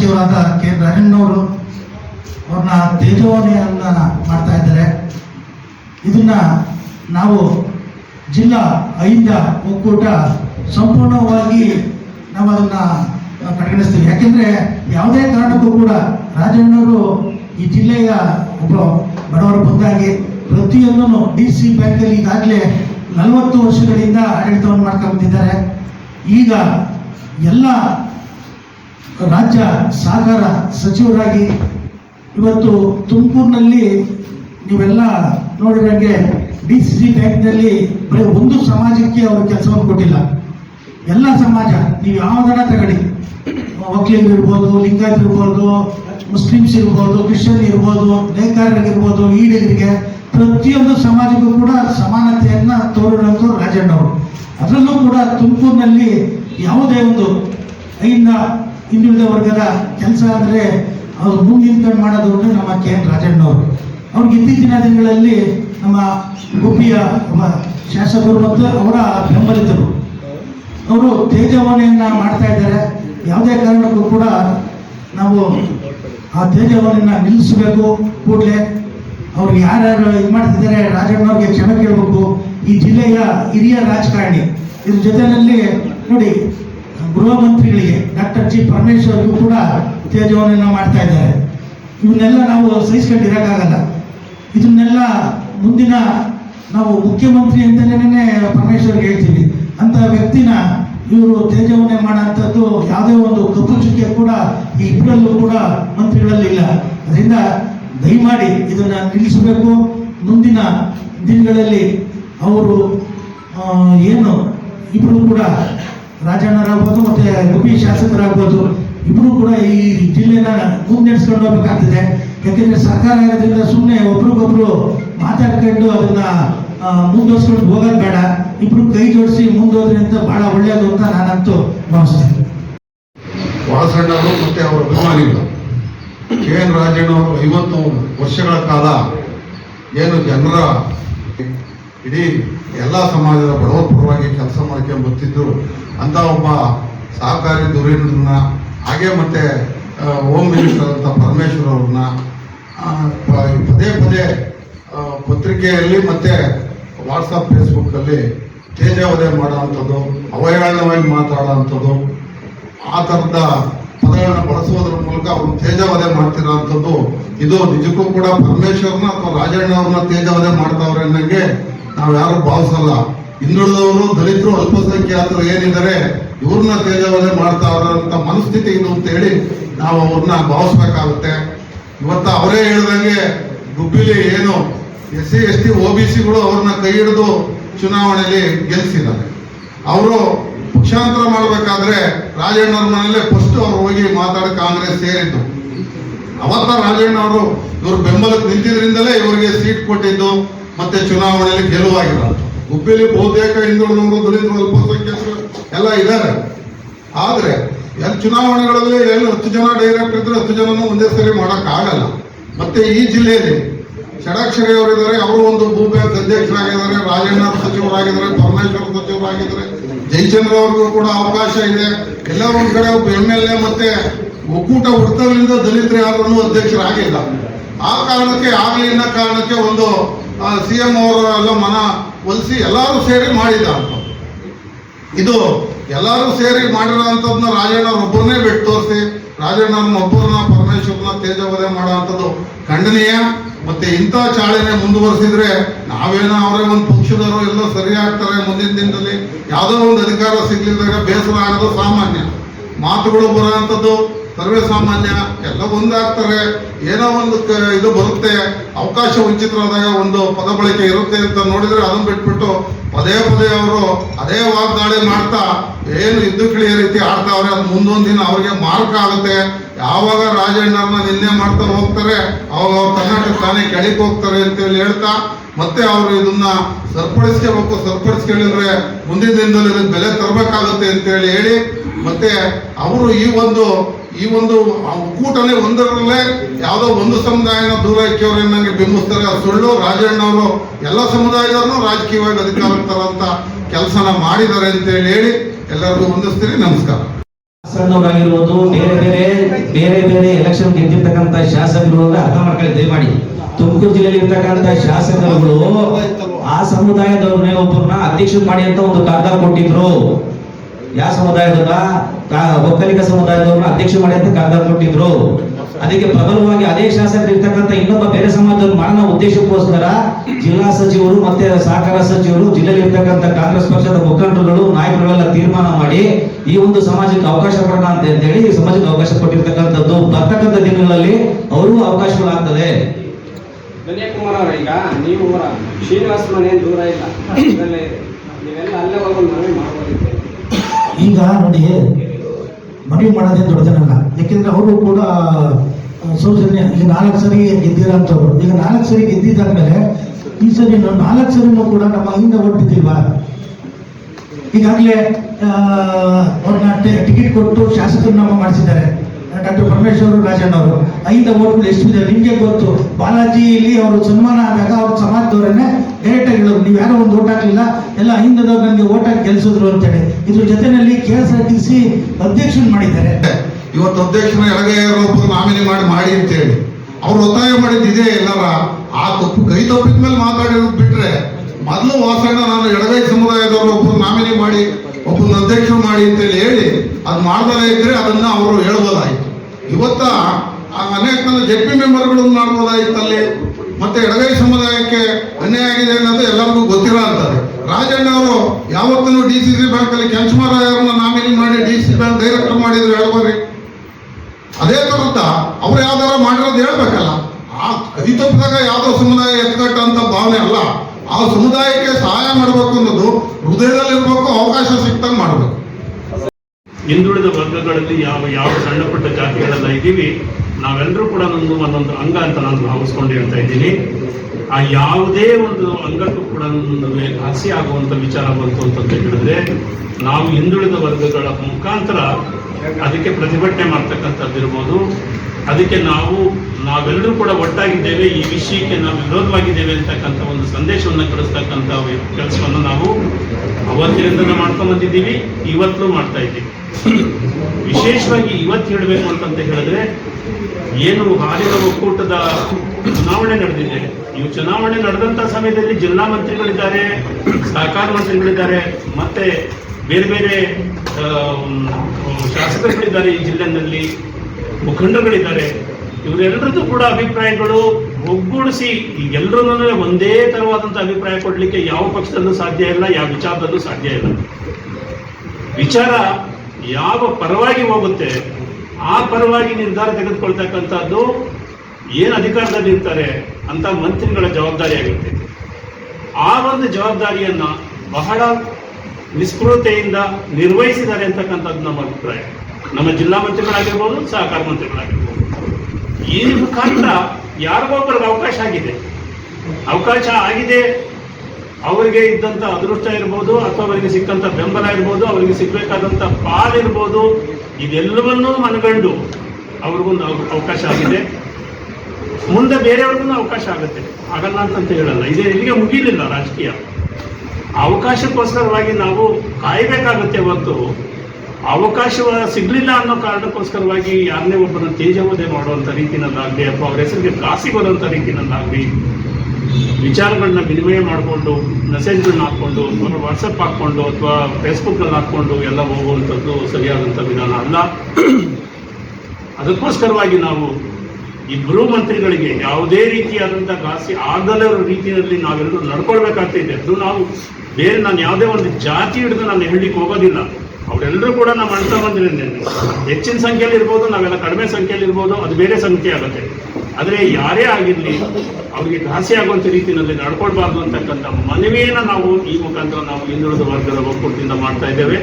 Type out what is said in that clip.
ಸಚಿವರಾದ ಕೆ ರಾಜಣ್ಣವರು ಅವ್ರನ್ನ ತೇಜೋವನೆಯನ್ನ ಮಾಡ್ತಾ ಇದ್ದಾರೆ. ಇದನ್ನ ನಾವು ಜಿಲ್ಲಾ ಐದ ಒಕ್ಕೂಟ ಸಂಪೂರ್ಣವಾಗಿ ನಾವು ಅದನ್ನ ಪರಿಗಣಿಸ್ತೀವಿ ಯಾಕೆಂದ್ರೆ ಯಾವುದೇ ಕಾರಣಕ್ಕೂ ಕೂಡ ರಾಜಣ್ಣವರು ಈ ಜಿಲ್ಲೆಯ ಒಬ್ಬ ಬಡವರ ಬಂದಾಗಿ ಪ್ರತಿಯೊಂದನ್ನು ಡಿ ಸಿ ಬ್ಯಾಂಕಲ್ಲಿ ಈಗಾಗಲೇ ನಲವತ್ತು ವರ್ಷಗಳಿಂದ ಆಡಳಿತವನ್ನು ಮಾಡ್ಕೊಂಡು ಬಂದಿದ್ದಾರೆ. ಈಗ ಎಲ್ಲ ರಾಜ್ಯ ಸಾಗರ ಸಚಿವರಾಗಿ ಇವತ್ತು ತುಮಕೂರಿನಲ್ಲಿ ನೀವೆಲ್ಲ ನೋಡಿದಂಗೆ ಡಿ ಸಿ ಸಿ ಬ್ಯಾಂಕ್ನಲ್ಲಿ ಬರೀ ಒಂದು ಸಮಾಜಕ್ಕೆ ಅವರು ಕೆಲಸವನ್ನು ಕೊಟ್ಟಿಲ್ಲ. ಎಲ್ಲ ಸಮಾಜ, ನೀವು ಯಾವ್ದನ್ನ ತಗೊಳ್ಳಿ. ವಕೀಲರು ಇರ್ಬೋದು, ಲಿಂಗಾಯತ್ ಇರ್ಬೋದು, ಮುಸ್ಲಿಮ್ಸ್ ಇರ್ಬೋದು, ಕ್ರಿಶ್ಚಿಯನ್ ಇರ್ಬೋದು, ನೇಕಾರರಿಗಿರ್ಬೋದು ಈಡಿಗರಿಗೆ ಪ್ರತಿಯೊಂದು ಸಮಾಜಕ್ಕೂ ಕೂಡ ಸಮಾನತೆಯನ್ನ ತೋರಿರೋದು ರಾಜಣ್ಣವರು. ಅದರಲ್ಲೂ ಕೂಡ ತುಮಕೂರಿನಲ್ಲಿ ಯಾವುದೇ ಒಂದು ಐನ ಹಿಂದುಳಿದ ವರ್ಗದ ಕೆಲಸ ಅಂದರೆ ಅವ್ರು ಮುಂದೆ ನಿಂತ್ಕೊಂಡು ಮಾಡೋದವ್ರು ನಮ್ಮ ಕೆ ಎನ್ ರಾಜಣ್ಣವರು. ಅವ್ರಿಗೆ ಇತ್ತೀಚಿನ ದಿನಗಳಲ್ಲಿ ನಮ್ಮ ಗುಬ್ಬಿಯ ನಮ್ಮ ಶಾಸಕರು ಮತ್ತು ಅವರ ಬೆಂಬಲಿತರು. ಅವರು ತೇಜವಾಣಿಯನ್ನ ಮಾಡ್ತಾ ಇದ್ದಾರೆ. ಯಾವುದೇ ಕಾರಣಕ್ಕೂ ಕೂಡ ನಾವು ಆ ತೇಜವಾಣಿಯನ್ನ ನಿಲ್ಲಿಸಬೇಕು. ಕೂಡಲೇ ಅವ್ರು ಯಾರ್ಯಾರು ಇದು ಮಾಡ್ತಿದ್ದಾರೆ, ರಾಜಣ್ಣವ್ರಿಗೆ ಕ್ಷಮೆ ಕೇಳಬೇಕು. ಈ ಜಿಲ್ಲೆಯ ಹಿರಿಯ ರಾಜಕಾರಣಿ ಇದ್ರ ಜೊತೆಯಲ್ಲಿ ನೋಡಿ ಗೃಹ ಮಂತ್ರಿಗಳಿಗೆ ಡಾಕ್ಟರ್ ಜಿ ಪರಮೇಶ್ವರ್ಗೂ ಕೂಡ ತೇಜವನ್ನ ಮಾಡ್ತಾ ಇದ್ದಾರೆ. ಇವನ್ನೆಲ್ಲ ನಾವು ಸಹಿಸ್ಕೊಂಡಿರೋಕ್ಕಾಗಲ್ಲ. ಇದನ್ನೆಲ್ಲ ಮುಂದಿನ ನಾವು ಮುಖ್ಯಮಂತ್ರಿ ಅಂತಲೇ ಪರಮೇಶ್ವರ್ಗೆ ಹೇಳ್ತೀವಿ. ಅಂತ ವ್ಯಕ್ತಿನ ಇವರು ತೇಜವನ್ನೇ ಮಾಡೋಂಥದ್ದು ಯಾವುದೇ ಒಂದು ಕಪ್ಪು ಚುಕ್ಕೆ ಕೂಡ ಈ ಇಬ್ಬರಲ್ಲೂ ಕೂಡ ಮಂತ್ರಿಗಳಲ್ಲಿ ಇಲ್ಲ. ಅದರಿಂದ ದಯಮಾಡಿ ಇದನ್ನ ನಿಲ್ಲಿಸಬೇಕು. ಮುಂದಿನ ದಿನಗಳಲ್ಲಿ ಅವರು ಏನು ಇಬ್ಬರು ಕೂಡ ರಾಜಣ್ಣರಾಗ್ಬೋದು ಮತ್ತೆ ಗುಬ್ಬಿ ಶಾಸಕರಾಗ್ಬೋದು ಇಬ್ಬರು ಕೂಡ ಈ ಜಿಲ್ಲೆನ ಮುನ್ನಡೆಸ್ಕೊಂಡು ಹೋಗ್ಬೇಕಾಗ್ತದೆ. ಯಾಕೆಂದ್ರೆ ಸರ್ಕಾರ ಇರೋದ್ರಿಂದ ಸುಮ್ಮನೆ ಒಬ್ರಿಗೊಬ್ರು ಮಾತಾಡ್ಕೊಂಡು ಅದನ್ನ ಮುಂದುವರ್ಸ್ಕೊಂಡು ಹೋಗೋದು ಬೇಡ. ಇಬ್ರು ಕೈ ಜೋಡಿಸಿ ಮುಂದೋದ್ರೆ ಅಂತ ಬಹಳ ಒಳ್ಳೆಯದು ಅಂತ ನಾನಂತೂ ಭಾವಿಸ್ತೇನೆ. ವಾಸಣ್ಣರು ಮತ್ತೆ ಅವರ ಅಭಿಮಾನಿಗಳು. ಕೆ. ಎನ್. ರಾಜಣ್ಣವರು ಐವತ್ತು ವರ್ಷಗಳ ಕಾಲ ಏನು ಜನರ, ಇಡೀ ಎಲ್ಲ ಸಮಾಜದ ಬಡವರ ಕೆಲಸ ಮಾಡ್ಕೊಂಡು ಬರ್ತಿದ್ದರು ಅಂತ ಒಬ್ಬ ಸಹಕಾರಿ ಧುರೀಣರನ್ನ ಹಾಗೆ ಮತ್ತೆ ಹೋಮ್ ಮಿನಿಸ್ಟರ್ ಅಂತ ಪರಮೇಶ್ವರ್ ಅವ್ರನ್ನ ಪದೇ ಪದೇ ಪತ್ರಿಕೆಯಲ್ಲಿ ಮತ್ತೆ ವಾಟ್ಸಪ್ ಫೇಸ್ಬುಕ್ಕಲ್ಲಿ ತೇಜಾವಧೆ ಮಾಡೋವಂಥದ್ದು, ಅವಹೇಳನವಾಗಿ ಮಾತಾಡೋವಂಥದ್ದು, ಆ ಥರದ ಪದಗಳನ್ನ ಬಳಸುವುದರ ಮೂಲಕ ಅವ್ರನ್ನ ಮಾಡ್ತಿರೋ ಅಂಥದ್ದು ಇದು ನಿಜಕ್ಕೂ ಕೂಡ ಪರಮೇಶ್ವರನ ಅಥವಾ ರಾಜಣ್ಣ ಅವ್ರನ್ನ ತೇಜಾವಧೆ ಮಾಡ್ತಾವ್ರೆ ಅನ್ನಂಗೆ ನಾವು ಯಾರು ಭಾವಿಸಲ್ಲ ಹಿಂದುಳಿದವರು ದಲಿತರು ಅಲ್ಪಸಂಖ್ಯಾತರು ಏನಿದ್ದಾರೆ, ಇವ್ರನ್ನ ತೇಜವನೆ ಮಾಡ್ತಾ ಇರೋಂಥ ಮನಸ್ಥಿತಿ ಇದು ಅಂತ ಹೇಳಿ ನಾವು ಅವ್ರನ್ನ ಭಾವಿಸ್ಬೇಕಾಗುತ್ತೆ ಇವತ್ತು ಅವರೇ ಹೇಳ್ದಂಗೆ ಗುಬ್ಬಿಲಿ ಏನು S C, S T O B ಸಿಗಳು ಅವ್ರನ್ನ ಕೈ ಹಿಡಿದು ಚುನಾವಣೆಯಲ್ಲಿ ಗೆಲ್ಲಿಸಿದ್ದಾರೆ ಅವರು ಪಕ್ಷಾಂತರ ಮಾಡಬೇಕಾದ್ರೆ ರಾಜಣ್ಣವ್ರ ಮನೆಯಲ್ಲೇ ಫಸ್ಟ್ ಅವ್ರು ಹೋಗಿ ಮಾತಾಡಿ ಕಾಂಗ್ರೆಸ್ ಸೇರಿದ್ದು. ಅವತ್ತ ರಾಜಣ್ಣ ಅವರು ಇವ್ರ ಬೆಂಬಲಕ್ಕೆ ನಿಂತಿದ್ರಿಂದಲೇ ಇವರಿಗೆ ಸೀಟ್ ಕೊಟ್ಟಿದ್ದು. ಮತ್ತೆ ಚುನಾವಣೆಯಲ್ಲಿ ಗೆಲುವಾಗಿಲ್ಲ ಗುಬ್ಬಿಲಿ ಬಹುತೇಕ ಹಿಂದುಳಿದವರು ದಲಿತರು, ಅಲ್ಪಸಂಖ್ಯಾತರು ಎಲ್ಲ ಇದ್ದಾರೆ. ಆದ್ರೆ ಎಲ್ಲ ಚುನಾವಣೆಗಳಲ್ಲಿ ಎಲ್ಲಿ ಹತ್ತು ಜನ ಡೈರೆಕ್ಟ್ ಇದ್ರೆ ಹತ್ತು ಜನನು ಒಂದೇ ಸರಿ ಮಾಡಕ್ ಆಗಲ್ಲ ಮತ್ತೆ ಈ ಜಿಲ್ಲೆಯಲ್ಲಿ ಷಡಾಕ್ಷರಿ ಅವರಿದ್ದಾರೆ ಅವರು ಒಂದು ಭೂ ಅಧ್ಯಕ್ಷರಾಗಿದ್ದಾರೆ ರಾಜಣ್ಣ ಸಚಿವರಾಗಿದ್ದಾರೆ, ಪರಮೇಶ್ವರ ಸಚಿವರಾಗಿದ್ದಾರೆ. ಜಯಚಂದ್ರ ಅವ್ರಿಗೂ ಕೂಡ ಅವಕಾಶ ಇದೆ. ಎಲ್ಲ ಒಂದ್ ಕಡೆ ಒಬ್ಬ ಎಂ ಎಲ್ ಎ ಮತ್ತೆ ಒಕ್ಕೂಟ ಹುಡ್ತಗಳಿಂದ ದಲಿತರು ಯಾರನ್ನು ಅಧ್ಯಕ್ಷರಾಗಿಲ್ಲ ಆ ಕಾರಣಕ್ಕೆ, ಆಗಲಿ ಅನ್ನೋ ಕಾರಣಕ್ಕೆ ಒಂದು ಸಿ ಎಂ ಅವರೆಲ್ಲ ಮನ ಒಲಿಸಿ ಎಲ್ಲರೂ ಸೇರಿ ಮಾಡಿದ ಇದು ಎಲ್ಲರೂ ಸೇರಿ ಮಾಡಿರೋ ಅಂಥದ್ನ ರಾಜಣ್ಣ ಒಬ್ಬರನ್ನೇ ಬಿಟ್ಟು ತೋರಿಸಿ ರಾಜಣ್ಣನ ಒಬ್ಬರನ್ನ ಪರಮೇಶ್ವರನ ತೇಜವಧೆ ಮಾಡೋ ಅಂಥದ್ದು ಖಂಡನೀಯ. ಮತ್ತೆ ಇಂಥ ಚಾಳನೆ ಮುಂದುವರೆಸಿದ್ರೆ ನಾವೇನೋ ಅವರೇ ಒಂದು ಪಕ್ಷದವರು ಎಲ್ಲ ಸರಿ ಆಗ್ತಾರೆ ಮುಂದಿನ ದಿನದಲ್ಲಿ. ಯಾವುದೋ ಒಂದು ಅಧಿಕಾರ ಸಿಗ್ಲಿಲ್ಲ ಬೇಸರ ಆಗೋದು ಸಾಮಾನ್ಯ. ಮಾತುಗಳು ಬರೋಂಥದ್ದು ಸರ್ವೇ ಸಾಮಾನ್ಯ ಎಲ್ಲ ಒಂದಾಗ್ತಾರೆ. ಏನೋ ಒಂದು ಇದು ಬರುತ್ತೆ. ಅವಕಾಶ ವಂಚಿತರಾದಾಗ ಒಂದು ಪದ ಬಳಕೆ ಇರುತ್ತೆ ಅಂತ ನೋಡಿದರೆ ಅದನ್ನು ಬಿಟ್ಬಿಟ್ಟು ಪದೇ ಪದೇ ಅವರು ಅದೇ ವಾಗ್ದಾಳಿ ಮಾಡ್ತಾ ಏನು ಇದ್ದು ಕಿಳಿಯ ರೀತಿ ಆಡ್ತಾವ್ರೆ. ಅದು ಮುಂದೊಂದು ದಿನ ಅವ್ರಿಗೆ ಮಾರ್ಕ ಆಗುತ್ತೆ. ಯಾವಾಗ ರಾಜಣ್ಣವ್ರನ್ನ ನಿನ್ನೆ ಮಾಡ್ತಾ ಹೋಗ್ತಾರೆ, ಅವಾಗ ಅವ್ರು ಕರ್ನಾಟಕ ತಾನೇ ಕೆಳಕ್ಕೆ ಹೋಗ್ತಾರೆ ಅಂತೇಳಿ ಹೇಳ್ತಾ, ಮತ್ತೆ ಅವರು ಇದನ್ನ ಸರಿಪಡಿಸ್ಕೋಬೇಕು ಸರಿಪಡಿಸ್ಕೊಳ್ಳಿದ್ರೆ ಮುಂದಿನ ದಿನದಲ್ಲಿ ಬೆಲೆ ತರಬೇಕಾಗುತ್ತೆ ಅಂತೇಳಿ ಹೇಳಿ, ಮತ್ತೆ ಅವರು ಈ ಒಂದು ಈ ಒಂದು ಒಕ್ಕೂಟನೇ ಒಂದರಲ್ಲೇ ಯಾವುದೋ ಒಂದು ಸಮುದಾಯನ ದೂರ ಇಕ್ಕವ್ರು ನನಗೆ ಬಿಂಬಿಸ್ತಾರೆ. ಅದು ಸುಳ್ಳು. ರಾಜಣ್ಣವರು ಎಲ್ಲ ಸಮುದಾಯದವ್ರನ್ನೂ ರಾಜಕೀಯವಾಗಿ ಅಧಿಕಾರ ತರಂತ ಕೆಲಸನ ಮಾಡಿದ್ದಾರೆ ಅಂತೇಳಿ ಹೇಳಿ ಎಲ್ಲರಿಗೂ ವಂದಿಸ್ತೀನಿ. ನಮಸ್ಕಾರ. ಸಣ್ಣವರಾಗಿರ್ಬೋದು ಬೇರೆ ಬೇರೆ ಬೇರೆ ಬೇರೆ ಎಲೆಕ್ಷನ್ ಗೆದ್ದಿರ್ತಕ್ಕಂಥ ಶಾಸಕರು ಅರ್ಥ ಮಾಡ್ಕೊಳ್ಳಿ, ದಯಮಾಡಿ. ತುಮಕೂರು ಜಿಲ್ಲೆಯಲ್ಲಿ ಇರ್ತಕ್ಕಂಥ ಶಾಸಕರುಗಳು ಆ ಸಮುದಾಯದವ್ರನ್ನೇ ಒಬ್ಬರನ್ನ ಅಧ್ಯಕ್ಷ ಮಾಡಿ ಅಂತ ಒಂದು ಕಾಗದ ಕೊಟ್ಟಿದ್ರು. ಯಾವ ಸಮುದಾಯದವ್ರ ಕಾ- ಒಕ್ಕಲಿಗ ಸಮುದಾಯದವ್ರನ್ನ ಅಧ್ಯಕ್ಷ ಮಾಡಿ ಅಂತ ಕಾಗದ ಕೊಟ್ಟಿದ್ರು. ಅದಕ್ಕೆ ಪ್ರಬಲವಾಗಿ ಅದೇ ಶಾಸಕರು ಇರ್ತಕ್ಕಂಥ ಇನ್ನೊಬ್ಬ ಬೇರೆ ಸಮಾಜದವ್ರು ಮಾಡೋ ಉದ್ದೇಶಕ್ಕೋಸ್ಕರ ಜಿಲ್ಲಾ ಸಚಿವರು ಮತ್ತೆ ಸಹಕಾರ ಸಚಿವರು ಜಿಲ್ಲೆಯಲ್ಲಿ ಇರ್ತಕ್ಕಂಥ ಕಾಂಗ್ರೆಸ್ ಪಕ್ಷದ ಮುಖಂಡರುಗಳು ನಾಯಕರುಗಳೆಲ್ಲ ತೀರ್ಮಾನ ಮಾಡಿ ಈ ಒಂದು ಸಮಾಜಕ್ಕೆ ಅವಕಾಶ ಕೊಡೋಣ ಅಂತ ಹೇಳಿ ಈ ಸಮಾಜಕ್ಕೆ ಅವಕಾಶ ಕೊಟ್ಟಿರ್ತಕ್ಕಂಥದ್ದು. ಬರ್ತಕ್ಕಂಥ ದಿನಗಳಲ್ಲಿ ಅವ್ರಿಗೂ ಅವಕಾಶಗಳಾಗ್ತದೆ. ಧನ್ಯಕುಮಾರ್ ಅವ್ರೆ, ನೀವು ಅವರ ಶ್ರೀನಿವಾಸ ಮನೆ ದೂರ ಇಲ್ಲ. ನೀವೆಲ್ಲ ಅಲ್ಲೇ ಹೋಗಿ ಈಗ ನೋಡಿ, ಮನವಿ ಮಾಡೋದೇ ದೊಡ್ಡದನಲ್ಲ ಯಾಕೆಂದ್ರೆ ಅವರು ಕೂಡ ಸೌಜನ್ಯ ಈಗ ನಾಲ್ಕು ಸರಿ ಗೆದ್ದಿರೋಂಥವ್ರು ಈಗ ನಾಲ್ಕು ಸರಿ ಗೆದ್ದಿದ್ದಾದ್ಮೇಲೆ ಈ ಸರಿ ನಾಲ್ಕು ಸರಿನೂ ಕೂಡ ನಮ್ಮ ಹಿಂದೆ ಹೊರಟಿದ್ದಿಲ್ವಾ? ಈಗಾಗಲೇ ಅವ್ರನ್ನ ಟಿಕೆಟ್ ಕೊಟ್ಟು ಶಾಸಕರನ್ನ ಮಾಡಿಸಿದ್ದಾರೆ. ಡಾಕ್ಟರ್ ಪರಮೇಶ್ವರ್ ರಾಜಣ್ಣ ಅವರು. ಐದು ಓಟ್ಗಳು ಎಷ್ಟು ಇದೆ? ನಿಮಗೆ ಗೊತ್ತು. ಇಲ್ಲಿ ಅವರು ಸನ್ಮಾನ ಆದಾಗ ಅವ್ರ ಸಮಾಜದವರನ್ನೇ ಡೈರೆಕ್ಟ್ ಆಗಿ ಹೇಳೋರು. ನೀವು ಯಾರೋ ಒಂದು ಓಟ್ ಹಾಕಲಿಲ್ಲ, ಎಲ್ಲ ಹಿಂದದವ್ರು ನನಗೆ ಓಟ್ ಹಾಕಿ ಗೆಲ್ಸಿದ್ರು ಅಂತೇಳಿ. ಇದ್ರ ಜೊತೆಯಲ್ಲಿ K S R T C ಅಧ್ಯಕ್ಷನ್ ಮಾಡಿದ್ದಾರೆ. ಇವತ್ತು ಅಧ್ಯಕ್ಷನ ಎಡಗೈಯರು ಒಬ್ಬರು ನಾಮಿನಿ ಮಾಡಿ ಮಾಡಿ ಅಂತೇಳಿ. ಅವ್ರು ಒತ್ತಾಯ ಮಾಡಿದ್ದು ಇದೇ ಎಲ್ಲರ. ಆ ತಪ್ಪು ಕೈ ತಪ್ಪಿದ ಮೇಲೆ ಮಾತಾಡಿರೋದು ಬಿಟ್ರೆ ಮೊದಲು ವಾಸಣ್ಣ ನಾನು ಎಡಗೈ ಸಮುದಾಯದವರು ಒಬ್ಬರು ನಾಮಿನಿ ಮಾಡಿ ಒಬ್ಬರು ಅಧ್ಯಕ್ಷರು ಮಾಡಿ ಅಂತೇಳಿ ಹೇಳಿ, ಅದು ಮಾಡ್ದಲೇ ಇದ್ರೆ ಅದನ್ನ ಅವರು ಹೇಳ್ಬೋದಾಯ್ತು. ಇವತ್ತ ಆ ಅನೇಕ ಜೆ ಪಿ ಮೆಂಬರ್ಗಳು ಮಾಡ್ಬೋದಾಗಿತ್ತಲ್ಲಿ, ಮತ್ತೆ ಎಡಗೈ ಸಮುದಾಯಕ್ಕೆ ಅನ್ಯಾಯ ಆಗಿದೆ ಅನ್ನೋದು ಎಲ್ಲರಿಗೂ ಗೊತ್ತಿರೋ ಅಂತಾರೆ ರಾಜಣ್ಣ ಅವರು ಯಾವತ್ತೂ ಡಿ ಸಿ ಸಿ ಬ್ಯಾಂಕ್ ಅಲ್ಲಿ ಕೆಂಚಮಾರಾಯರನ್ನ ನಾಮಿನಿ ಮಾಡಿ ಡಿ ಸಿ ಬ್ಯಾಂಕ್ ಡೈರೆಕ್ಟರ್ ಮಾಡಿದ್ರು ಹೇಳ್ಬೋರಿ ಅದೇ ತರಂತ ಅವ್ರು ಯಾವ್ದಾರ ಮಾಡಿರೋದು ಹೇಳ್ಬೇಕಲ್ಲ. ಆ ಕವಿತಪ್ಪದಾಗ ತಪ್ಪಿದಾಗ ಯಾವ್ದೋ ಸಮುದಾಯ ಎತ್ಕಟ್ಟ ಅಂತ ಭಾವನೆ ಅಲ್ಲ. ಆ ಸಮುದಾಯಕ್ಕೆ ಸಹಾಯ ಮಾಡಬೇಕು ಅನ್ನೋದು ಹೃದಯದಲ್ಲಿ ಇರ್ಬೇಕು ಅವಕಾಶ ಸಿಕ್ತಂಗೆ ಮಾಡಬೇಕು. ಹಿಂದುಳಿದ ವರ್ಗಗಳಲ್ಲಿ ಯಾವ ಯಾವ ಸಣ್ಣ ಪುಟ್ಟ ಜಾತಿಗಳೆಲ್ಲ ಇದ್ದೀವಿ, ನಾವೆಲ್ಲರೂ ಕೂಡ ಒಂದು ಒಂದೊಂದು ಅಂಗ ಅಂತ ನಾನು ಭಾವಿಸ್ಕೊಂಡು ಹೇಳ್ತಾ ಇದ್ದೀನಿ. ಆ ಯಾವುದೇ ಒಂದು ಅಂಗಕ್ಕೂ ಕೂಡ ಹಸಿ ಆಗುವಂತ ವಿಚಾರ ಬಂತು ಅಂತಂತ ಹೇಳಿದ್ರೆ, ನಾವು ಹಿಂದುಳಿದ ವರ್ಗಗಳ ಮುಖಾಂತರ ಅದಕ್ಕೆ ಪ್ರತಿಭಟನೆ ಮಾಡ್ತಕ್ಕಂಥದ್ದು ಇರ್ಬೋದು. ಅದಕ್ಕೆ ನಾವು, ನಾವೆಲ್ಲರೂ ಕೂಡ ಒಟ್ಟಾಗಿದ್ದೇವೆ, ಈ ವಿಷಯಕ್ಕೆ ನಾವು ವಿರೋಧವಾಗಿದ್ದೇವೆ ಅಂತಕ್ಕಂಥ ಒಂದು ಸಂದೇಶವನ್ನು ಕಳಿಸ್ತಕ್ಕಂಥ ಕೆಲಸವನ್ನು ನಾವು ಅವತ್ತಿನಿಂದ ಮಾಡ್ಕೊಂಡು ಬಂದಿದ್ದೀವಿ, ಇವತ್ತು ಮಾಡ್ತಾ ಇದ್ದೀವಿ. ವಿಶೇಷವಾಗಿ ಇವತ್ತು ಹೇಳಬೇಕು ಅಂತಂತ ಹೇಳಿದ್ರೆ, ಏನು ಹಾಲಿನ ಒಕ್ಕೂಟದ ಚುನಾವಣೆ ನಡೆದಿದೆ. ಇವು ಚುನಾವಣೆ ನಡೆದಂತ ಸಮಯದಲ್ಲಿ ಜಿಲ್ಲಾ ಮಂತ್ರಿಗಳಿದ್ದಾರೆ, ಸಹಕಾರ ಮಂತ್ರಿಗಳಿದ್ದಾರೆ, ಮತ್ತೆ ಬೇರೆ ಬೇರೆ ಶಾಸಕರುಗಳಿದ್ದಾರೆ ಈ ಜಿಲ್ಲೆನಲ್ಲಿ ಮುಖಂಡರುಗಳಿದ್ದಾರೆ. ಇವರೆಲ್ಲರದ್ದು ಕೂಡ ಅಭಿಪ್ರಾಯಗಳು ಒಗ್ಗೂಡಿಸಿ ಎಲ್ಲರೂ ಒಂದೇ ತರವಾದಂಥ ಅಭಿಪ್ರಾಯ ಕೊಡ್ಲಿಕ್ಕೆ ಯಾವ ಪಕ್ಷದಲ್ಲೂ ಸಾಧ್ಯ ಇಲ್ಲ, ಯಾವ ವಿಚಾರದಲ್ಲೂ ಸಾಧ್ಯ ಇಲ್ಲ. ವಿಚಾರ ಯಾವ ಪರವಾಗಿ ಹೋಗುತ್ತೆ, ಆ ಪರವಾಗಿ ನಿರ್ಧಾರ ತೆಗೆದುಕೊಳ್ತಕ್ಕಂಥದ್ದು ಏನು ಅಧಿಕಾರದಲ್ಲಿ ಇರ್ತಾರೆ ಅಂತ ಮಂತ್ರಿಗಳ ಜವಾಬ್ದಾರಿ ಆಗುತ್ತೆ ಆ ಒಂದು ಜವಾಬ್ದಾರಿಯನ್ನು ಬಹಳ ನಿಸ್ಪೃಹತೆಯಿಂದ ನಿರ್ವಹಿಸಿದ್ದಾರೆ ಅಂತಕ್ಕಂಥದ್ದು ನಮ್ಮ ಅಭಿಪ್ರಾಯ. ನಮ್ಮ ಜಿಲ್ಲಾ ಮಂತ್ರಿಗಳಾಗಿರ್ಬೋದು, ಸಹಕಾರ ಮಂತ್ರಿಗಳಾಗಿರ್ಬೋದು. ಈ ಮುಖಾಂತರ ಯಾರಿಗೊಬ್ಬರಿಗೆ ಅವಕಾಶ ಆಗಿದೆ. ಅವಕಾಶ ಆಗಿದೆ ಅವರಿಗೆ ಇದ್ದಂತ ಅದೃಷ್ಟ ಇರ್ಬೋದು ಅಥವಾ ಅವರಿಗೆ ಸಿಕ್ಕಂತ ಬೆಂಬಲ ಇರ್ಬೋದು, ಅವರಿಗೆ ಸಿಗ್ಬೇಕಾದಂತ ಪಾಲಿರ್ಬೋದು ಇದೆಲ್ಲವನ್ನೂ ಮನಗಂಡು ಅವ್ರಿಗೊಂದು ಅವ- ಅವಕಾಶ ಆಗಿದೆ. ಮುಂದೆ ಬೇರೆಯವ್ರಿಗೂ ಅವಕಾಶ ಆಗುತ್ತೆ. ಆಗಲ್ಲ ಅಂತಂತ ಹೇಳಲ್ಲ. ಇದೇ ಇಲ್ಲಿಗೆ ಮುಗಿಲಿಲ್ಲ ರಾಜಕೀಯ. ಅವಕಾಶಕ್ಕೋಸ್ಕರವಾಗಿ ನಾವು ಕಾಯಬೇಕಾಗುತ್ತೆ ಹೊರತು. ಅವಕಾಶ ಸಿಗಲಿಲ್ಲ ಅನ್ನೋ ಕಾರಣಕ್ಕೋಸ್ಕರವಾಗಿ ಯಾರನ್ನೇ ಒಬ್ಬರನ್ನು ತೇಜವೋದೆ ಮಾಡುವಂತ ರೀತಿನಲ್ಲಾಗಲಿ ಅಥವಾ ಅವ್ರ ಹೆಸರಿಗೆ ಕಾಸಿಗೆ ಬರುವಂತ ರೀತಿನಲ್ಲಾಗಲಿ ವಿಚಾರಗಳನ್ನ ವಿನಿಮಯ ಮಾಡಿಕೊಂಡು ಮೆಸೇಜ್ಗಳನ್ನ ಹಾಕ್ಕೊಂಡು ವಾಟ್ಸಪ್ ಹಾಕ್ಕೊಂಡು, ಅಥವಾ ಫೇಸ್ಬುಕ್ಕಲ್ಲಿ ಹಾಕ್ಕೊಂಡು ಎಲ್ಲ ಹೋಗುವಂಥದ್ದು ಸರಿಯಾದಂಥ ವಿಧಾನ ಅಲ್ಲ. ಅದಕ್ಕೋಸ್ಕರವಾಗಿ ನಾವು ಇಬ್ಬರೂ ಮಂತ್ರಿಗಳಿಗೆ ಯಾವುದೇ ರೀತಿಯಾದಂಥ ಘಾಸಿ ಆಗದ ರೀತಿಯಲ್ಲಿ ನಾವೆಲ್ಲರೂ ನಡ್ಕೊಳ್ಬೇಕಾಗ್ತಿದೆ ಅದು ನಾವು ಬೇರೆ ನಾನು ಯಾವುದೇ ಒಂದು ಜಾತಿ ಹಿಡಿದು ನಾನು ಹೇಳಲಿಕ್ಕೆ ಹೋಗೋದಿಲ್ಲ. ಅವರೆಲ್ಲರೂ ಕೂಡ ನಮ್ಮ ಅಂತ ಬಂದಿದ್ದೇನೆ ಹೆಚ್ಚಿನ ಸಂಖ್ಯೆಯಲ್ಲಿ ಇರ್ಬೋದು, ನಾವೆಲ್ಲ ಕಡಿಮೆ ಸಂಖ್ಯೆಯಲ್ಲಿ ಇರ್ಬೋದು, ಅದು ಬೇರೆ ಸಂಖ್ಯೆ ಆಗುತ್ತೆ. ಆದರೆ ಯಾರೇ ಆಗಿರಲಿ, ಅವರಿಗೆ ಘಾಸಿ ಆಗುವಂಥ ರೀತಿಯಲ್ಲಿ ನಡ್ಕೊಳ್ಬಾರ್ದು ಅಂತಕ್ಕಂಥ ಮನವಿಯನ್ನು ನಾವು ಈ ಮುಖಾಂತರ ನಾವು ಹಿಂದುಳಿದ ವರ್ಗದ ಒಕ್ಕೂಟದಿಂದ ಮಾಡ್ತಾ ಇದ್ದೇವೆ.